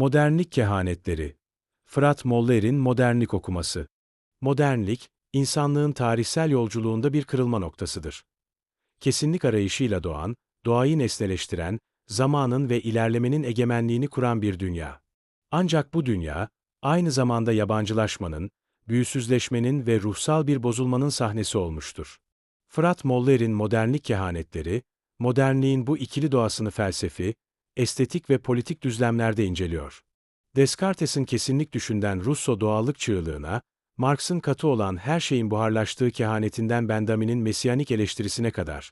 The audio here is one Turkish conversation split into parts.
Modernlik kehanetleri. Fırat Moller'in modernlik okuması. Modernlik, insanlığın tarihsel yolculuğunda bir kırılma noktasıdır. Kesinlik arayışıyla doğan, doğayı nesneleştiren, zamanın ve ilerlemenin egemenliğini kuran bir dünya. Ancak bu dünya, aynı zamanda yabancılaşmanın, büyüsüzleşmenin ve ruhsal bir bozulmanın sahnesi olmuştur. Fırat Moller'in modernlik kehanetleri, modernliğin bu ikili doğasını felsefi, estetik ve politik düzlemlerde inceliyor. Descartes'in kesinlik düşünden Russo doğallık çığlığına, Marx'ın katı olan her şeyin buharlaştığı kehanetinden Bendamin'in mesiyanik eleştirisine kadar,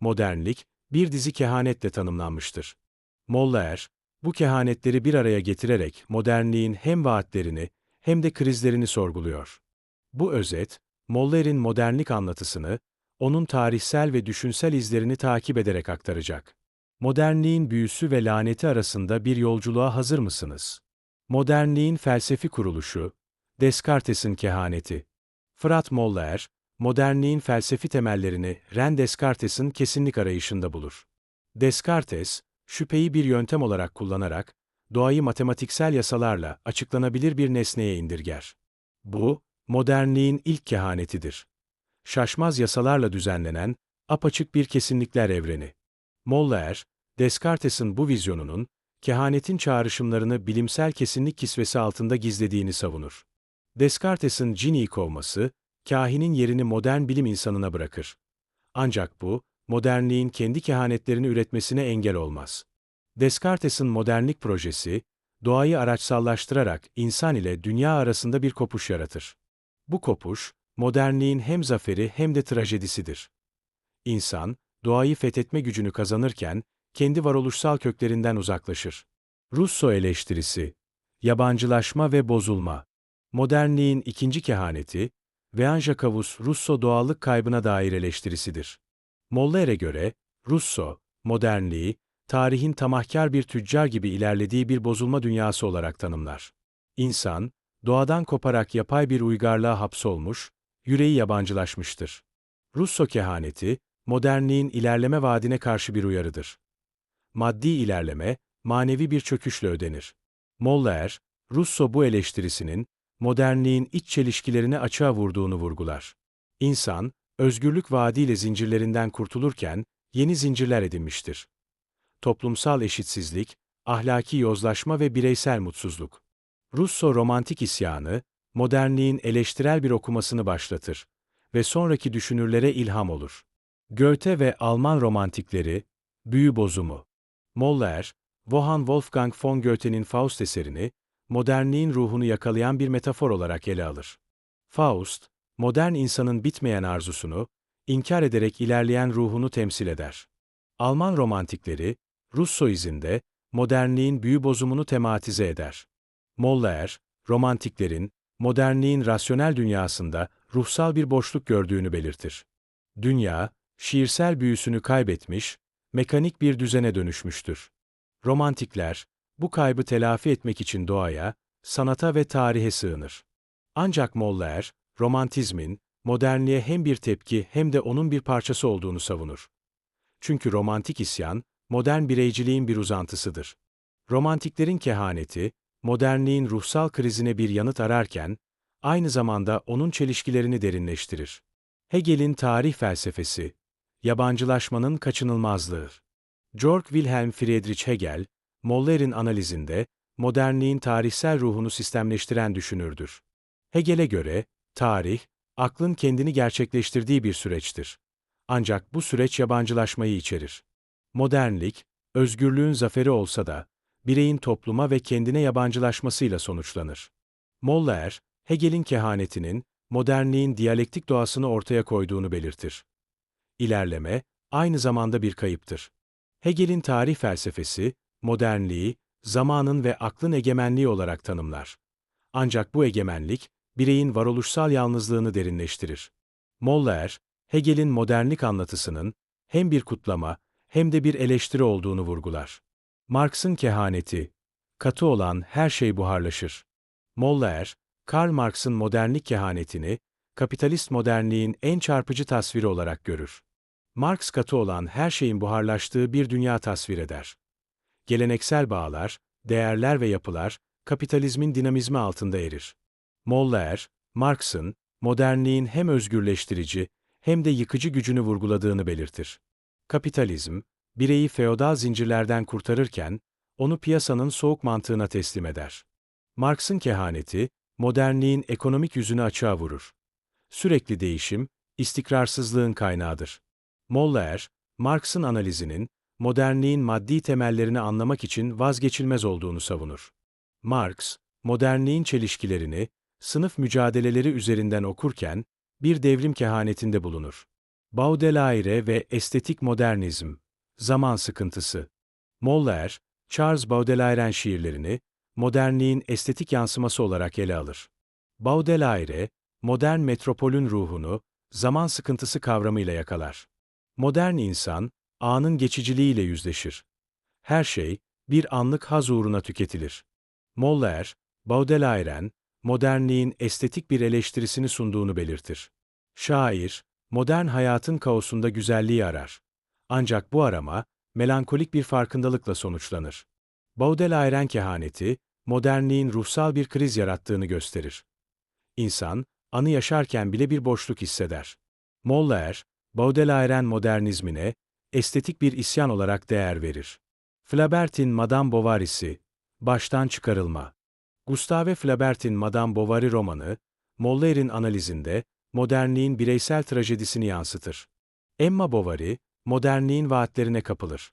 modernlik, bir dizi kehanetle tanımlanmıştır. Mollaer, bu kehanetleri bir araya getirerek modernliğin hem vaatlerini hem de krizlerini sorguluyor. Bu özet, Moller'in modernlik anlatısını, onun tarihsel ve düşünsel izlerini takip ederek aktaracak. Modernliğin büyüsü ve laneti arasında bir yolculuğa hazır mısınız? Modernliğin felsefi kuruluşu, Descartes'in kehaneti. Fırat Moller, modernliğin felsefi temellerini Ren Descartes'in kesinlik arayışında bulur. Descartes, şüpheyi bir yöntem olarak kullanarak, doğayı matematiksel yasalarla açıklanabilir bir nesneye indirger. Bu, modernliğin ilk kehanetidir. Şaşmaz yasalarla düzenlenen, apaçık bir kesinlikler evreni. Moller, Descartes'in bu vizyonunun, kehanetin çağrışımlarını bilimsel kesinlik kisvesi altında gizlediğini savunur. Descartes'in ciniyi kovması, kahinin yerini modern bilim insanına bırakır. Ancak bu, modernliğin kendi kehanetlerini üretmesine engel olmaz. Descartes'in modernlik projesi, doğayı araçsallaştırarak insan ile dünya arasında bir kopuş yaratır. Bu kopuş, modernliğin hem zaferi hem de trajedisidir. İnsan, doğayı fethetme gücünü kazanırken, kendi varoluşsal köklerinden uzaklaşır. Russo eleştirisi, yabancılaşma ve bozulma, modernliğin ikinci kehaneti, Veanjakavus Russo doğallık kaybına dair eleştirisidir. Moller'e göre, Russo, modernliği, tarihin tamahkar bir tüccar gibi ilerlediği bir bozulma dünyası olarak tanımlar. İnsan, doğadan koparak yapay bir uygarlığa hapsolmuş, yüreği yabancılaşmıştır. Russo kehaneti, modernliğin ilerleme vaadine karşı bir uyarıdır. Maddi ilerleme, manevi bir çöküşle ödenir. Moller, Russo bu eleştirisinin, modernliğin iç çelişkilerini açığa vurduğunu vurgular. İnsan, özgürlük vaadiyle zincirlerinden kurtulurken, yeni zincirler edinmiştir. Toplumsal eşitsizlik, ahlaki yozlaşma ve bireysel mutsuzluk. Russo romantik isyanı, modernliğin eleştirel bir okumasını başlatır ve sonraki düşünürlere ilham olur. Goethe ve Alman romantikleri, büyü bozumu. Moller, Johann Wolfgang von Goethe'nin Faust eserini, modernliğin ruhunu yakalayan bir metafor olarak ele alır. Faust, modern insanın bitmeyen arzusunu, inkar ederek ilerleyen ruhunu temsil eder. Alman romantikleri, Russo izinde, modernliğin büyü bozumunu tematize eder. Moller, romantiklerin, modernliğin rasyonel dünyasında ruhsal bir boşluk gördüğünü belirtir. Dünya, şiirsel büyüsünü kaybetmiş, mekanik bir düzene dönüşmüştür. Romantikler, bu kaybı telafi etmek için doğaya, sanata ve tarihe sığınır. Ancak Moller, romantizmin, modernliğe hem bir tepki hem de onun bir parçası olduğunu savunur. Çünkü romantik isyan, modern bireyciliğin bir uzantısıdır. Romantiklerin kehaneti, modernliğin ruhsal krizine bir yanıt ararken, aynı zamanda onun çelişkilerini derinleştirir. Hegel'in tarih felsefesi, yabancılaşmanın kaçınılmazlığı. Georg Wilhelm Friedrich Hegel, Moller'in analizinde, modernliğin tarihsel ruhunu sistemleştiren düşünürdür. Hegel'e göre, tarih, aklın kendini gerçekleştirdiği bir süreçtir. Ancak bu süreç yabancılaşmayı içerir. Modernlik, özgürlüğün zaferi olsa da, bireyin topluma ve kendine yabancılaşmasıyla sonuçlanır. Moller, Hegel'in kehanetinin, modernliğin diyalektik doğasını ortaya koyduğunu belirtir. İlerleme, aynı zamanda bir kayıptır. Hegel'in tarih felsefesi, modernliği, zamanın ve aklın egemenliği olarak tanımlar. Ancak bu egemenlik, bireyin varoluşsal yalnızlığını derinleştirir. Moller, Hegel'in modernlik anlatısının, hem bir kutlama, hem de bir eleştiri olduğunu vurgular. Marx'ın kehaneti, katı olan her şey buharlaşır. Moller, Karl Marx'ın modernlik kehanetini, kapitalist modernliğin en çarpıcı tasviri olarak görür. Marx katı olan her şeyin buharlaştığı bir dünya tasvir eder. Geleneksel bağlar, değerler ve yapılar, kapitalizmin dinamizmi altında erir. Mollaer, Marx'ın, modernliğin hem özgürleştirici hem de yıkıcı gücünü vurguladığını belirtir. Kapitalizm, bireyi feodal zincirlerden kurtarırken, onu piyasanın soğuk mantığına teslim eder. Marx'ın kehaneti, modernliğin ekonomik yüzünü açığa vurur. Sürekli değişim, istikrarsızlığın kaynağıdır. Mollaer, Marx'ın analizinin, modernliğin maddi temellerini anlamak için vazgeçilmez olduğunu savunur. Marx, modernliğin çelişkilerini, sınıf mücadeleleri üzerinden okurken, bir devrim kehanetinde bulunur. Baudelaire ve estetik modernizm, zaman sıkıntısı. Mollaer, Charles Baudelaire'in şiirlerini, modernliğin estetik yansıması olarak ele alır. Baudelaire, modern metropolün ruhunu, zaman sıkıntısı kavramıyla yakalar. Modern insan, anın geçiciliğiyle yüzleşir. Her şey, bir anlık haz uğruna tüketilir. Mollaer, Baudelaire'in, modernliğin estetik bir eleştirisini sunduğunu belirtir. Şair, modern hayatın kaosunda güzelliği arar. Ancak bu arama, melankolik bir farkındalıkla sonuçlanır. Baudelaire'in kehaneti, modernliğin ruhsal bir kriz yarattığını gösterir. İnsan, anı yaşarken bile bir boşluk hisseder. Mollaer, Baudelaire'in modernizmine, estetik bir isyan olarak değer verir. Flaubert'in Madame Bovary'si, baştan çıkarılma. Gustave Flaubert'in Madame Bovary romanı, Moller'in analizinde, modernliğin bireysel trajedisini yansıtır. Emma Bovary, modernliğin vaatlerine kapılır.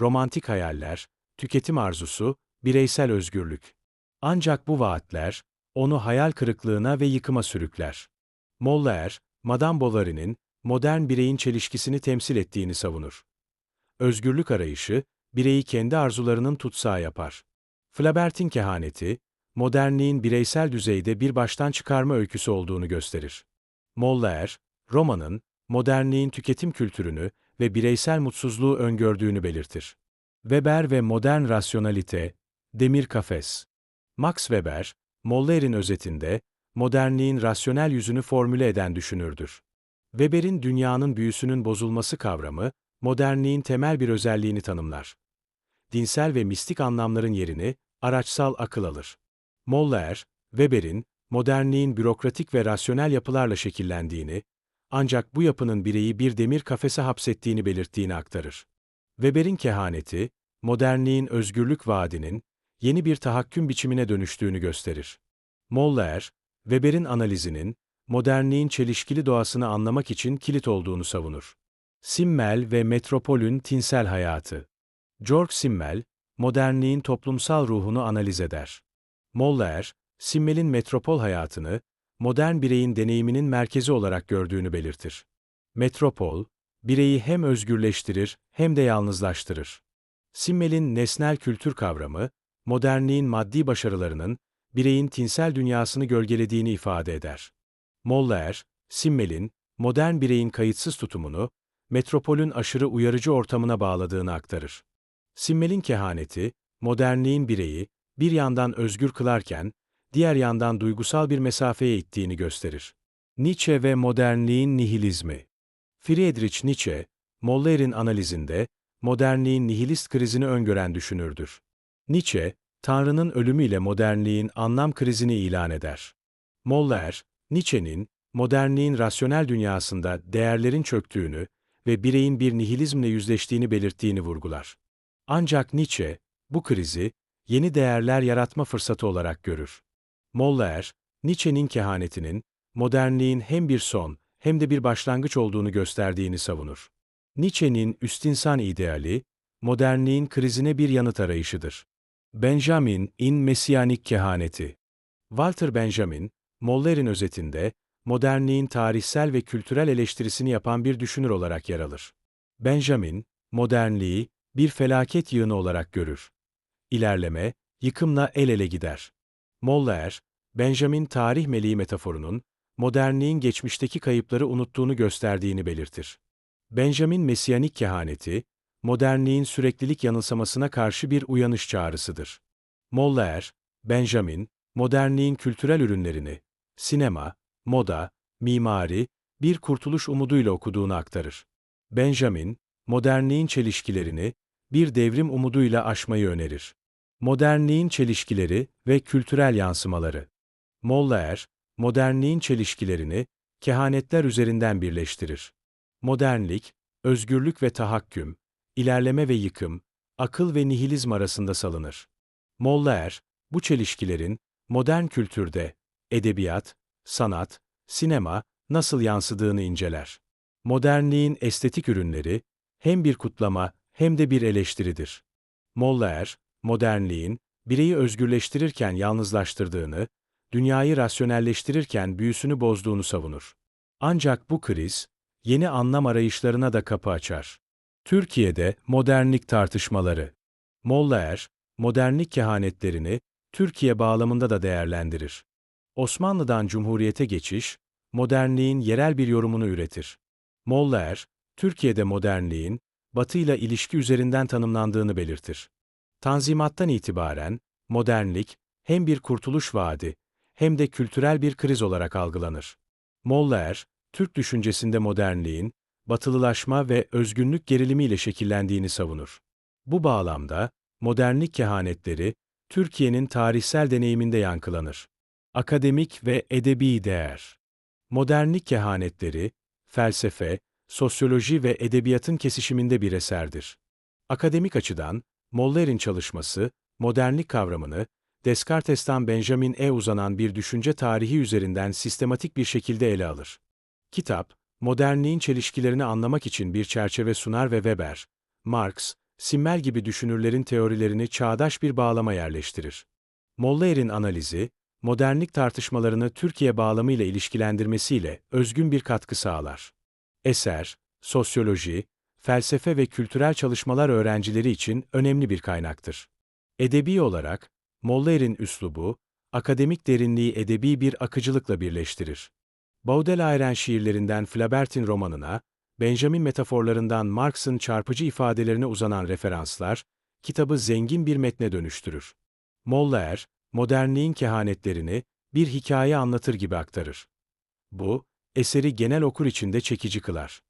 Romantik hayaller, tüketim arzusu, bireysel özgürlük. Ancak bu vaatler, onu hayal kırıklığına ve yıkıma sürükler. Mollaer, Madame Bovary'nin, modern bireyin çelişkisini temsil ettiğini savunur. Özgürlük arayışı, bireyi kendi arzularının tutsağı yapar. Flaubert'in kehaneti, modernliğin bireysel düzeyde bir baştan çıkarma öyküsü olduğunu gösterir. Mollaer, romanın, modernliğin tüketim kültürünü ve bireysel mutsuzluğu öngördüğünü belirtir. Weber ve modern rasyonalite, demir kafes. Max Weber, Moller'in özetinde, modernliğin rasyonel yüzünü formüle eden düşünürdür. Weber'in dünyanın büyüsünün bozulması kavramı, modernliğin temel bir özelliğini tanımlar. Dinsel ve mistik anlamların yerini, araçsal akıl alır. Moller, Weber'in, modernliğin bürokratik ve rasyonel yapılarla şekillendiğini, ancak bu yapının bireyi bir demir kafese hapsettiğini belirttiğini aktarır. Weber'in kehaneti, modernliğin özgürlük vaadinin, yeni bir tahakküm biçimine dönüştüğünü gösterir. Moller, Weber'in analizinin, modernliğin çelişkili doğasını anlamak için kilit olduğunu savunur. Simmel ve Metropol'ün tinsel hayatı. George Simmel, modernliğin toplumsal ruhunu analiz eder. Moller, Simmel'in metropol hayatını, modern bireyin deneyiminin merkezi olarak gördüğünü belirtir. Metropol, bireyi hem özgürleştirir hem de yalnızlaştırır. Simmel'in nesnel kültür kavramı, modernliğin maddi başarılarının, bireyin tinsel dünyasını gölgelediğini ifade eder. Moller, Simmel'in, modern bireyin kayıtsız tutumunu, metropolün aşırı uyarıcı ortamına bağladığını aktarır. Simmel'in kehaneti, modernliğin bireyi, bir yandan özgür kılarken, diğer yandan duygusal bir mesafeye ittiğini gösterir. Nietzsche ve modernliğin nihilizmi Friedrich Nietzsche, Moller'in analizinde, modernliğin nihilist krizini öngören düşünürdür. Nietzsche, Tanrı'nın ölümüyle modernliğin anlam krizini ilan eder. Moller, Nietzsche'nin, modernliğin rasyonel dünyasında değerlerin çöktüğünü ve bireyin bir nihilizmle yüzleştiğini belirttiğini vurgular. Ancak Nietzsche, bu krizi, yeni değerler yaratma fırsatı olarak görür. Moller, Nietzsche'nin kehanetinin, modernliğin hem bir son hem de bir başlangıç olduğunu gösterdiğini savunur. Nietzsche'nin üstinsan ideali, modernliğin krizine bir yanıt arayışıdır. Benjamin in Mesiyanik Kehaneti Walter Benjamin, Moller'in özetinde, modernliğin tarihsel ve kültürel eleştirisini yapan bir düşünür olarak yer alır. Benjamin, modernliği, bir felaket yığını olarak görür. İlerleme, yıkımla el ele gider. Moller, Benjamin tarih meleği metaforunun, modernliğin geçmişteki kayıpları unuttuğunu gösterdiğini belirtir. Benjamin Mesiyanik kehaneti, modernliğin süreklilik yanılsamasına karşı bir uyanış çağrısıdır. Moller, Benjamin, modernliğin kültürel ürünlerini, sinema, moda, mimari, bir kurtuluş umuduyla okuduğunu aktarır. Benjamin, modernliğin çelişkilerini, bir devrim umuduyla aşmayı önerir. Modernliğin çelişkileri ve kültürel yansımaları. Mollaer, modernliğin çelişkilerini kehanetler üzerinden birleştirir. Modernlik, özgürlük ve tahakküm, ilerleme ve yıkım, akıl ve nihilizm arasında salınır. Mollaer, bu çelişkilerin modern kültürde, edebiyat, sanat, sinema nasıl yansıdığını inceler. Modernliğin estetik ürünleri hem bir kutlama hem de bir eleştiridir. Mollaer, modernliğin bireyi özgürleştirirken yalnızlaştırdığını, dünyayı rasyonelleştirirken büyüsünü bozduğunu savunur. Ancak bu kriz, yeni anlam arayışlarına da kapı açar. Türkiye'de modernlik tartışmaları. Mollaer, modernlik kehanetlerini Türkiye bağlamında da değerlendirir. Osmanlı'dan Cumhuriyete geçiş, modernliğin yerel bir yorumunu üretir. Mollaer, Türkiye'de modernliğin, Batı ile ilişki üzerinden tanımlandığını belirtir. Tanzimattan itibaren, modernlik, hem bir kurtuluş vaadi, hem de kültürel bir kriz olarak algılanır. Mollaer, Türk düşüncesinde modernliğin, batılılaşma ve özgünlük gerilimiyle şekillendiğini savunur. Bu bağlamda, modernlik kehanetleri, Türkiye'nin tarihsel deneyiminde yankılanır. Akademik ve edebi değer. Modernlik kehanetleri, felsefe, sosyoloji ve edebiyatın kesişiminde bir eserdir. Akademik açıdan, Moller'in çalışması, modernlik kavramını, Descartes'ten Benjamin E. uzanan bir düşünce tarihi üzerinden sistematik bir şekilde ele alır. Kitap, modernliğin çelişkilerini anlamak için bir çerçeve sunar ve Weber, Marx, Simmel gibi düşünürlerin teorilerini çağdaş bir bağlama yerleştirir. Moller'in analizi, modernlik tartışmalarını Türkiye bağlamıyla ilişkilendirmesiyle özgün bir katkı sağlar. Eser, sosyoloji, felsefe ve kültürel çalışmalar öğrencileri için önemli bir kaynaktır. Edebi olarak, Moller'in üslubu, akademik derinliği edebi bir akıcılıkla birleştirir. Baudelaire'in şiirlerinden Flaubert'in romanına, Benjamin metaforlarından Marx'ın çarpıcı ifadelerine uzanan referanslar, kitabı zengin bir metne dönüştürür. Mollaer, modernliğin kehanetlerini bir hikaye anlatır gibi aktarır. Bu, eseri genel okur içinde çekici kılar.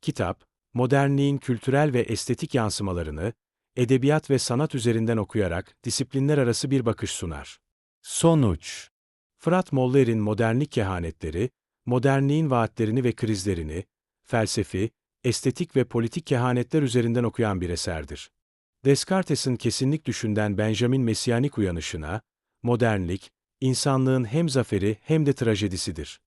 Kitap, modernliğin kültürel ve estetik yansımalarını, edebiyat ve sanat üzerinden okuyarak disiplinler arası bir bakış sunar. Sonuç Fırat Moller'in modernlik kehanetleri, modernliğin vaatlerini ve krizlerini, felsefi, estetik ve politik kehanetler üzerinden okuyan bir eserdir. Descartes'in kesinlik düşünden Benjamin Mesiyanik uyanışına, modernlik, insanlığın hem zaferi hem de trajedisidir.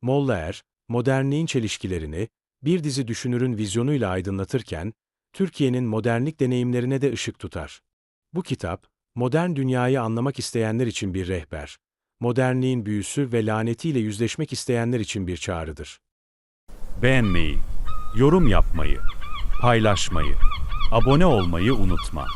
Mollaer, modernliğin çelişkilerini, bir dizi düşünürün vizyonuyla aydınlatırken, Türkiye'nin modernlik deneyimlerine de ışık tutar. Bu kitap, modern dünyayı anlamak isteyenler için bir rehber, modernliğin büyüsü ve lanetiyle yüzleşmek isteyenler için bir çağrıdır. Beğenmeyi, yorum yapmayı, paylaşmayı, abone olmayı unutma.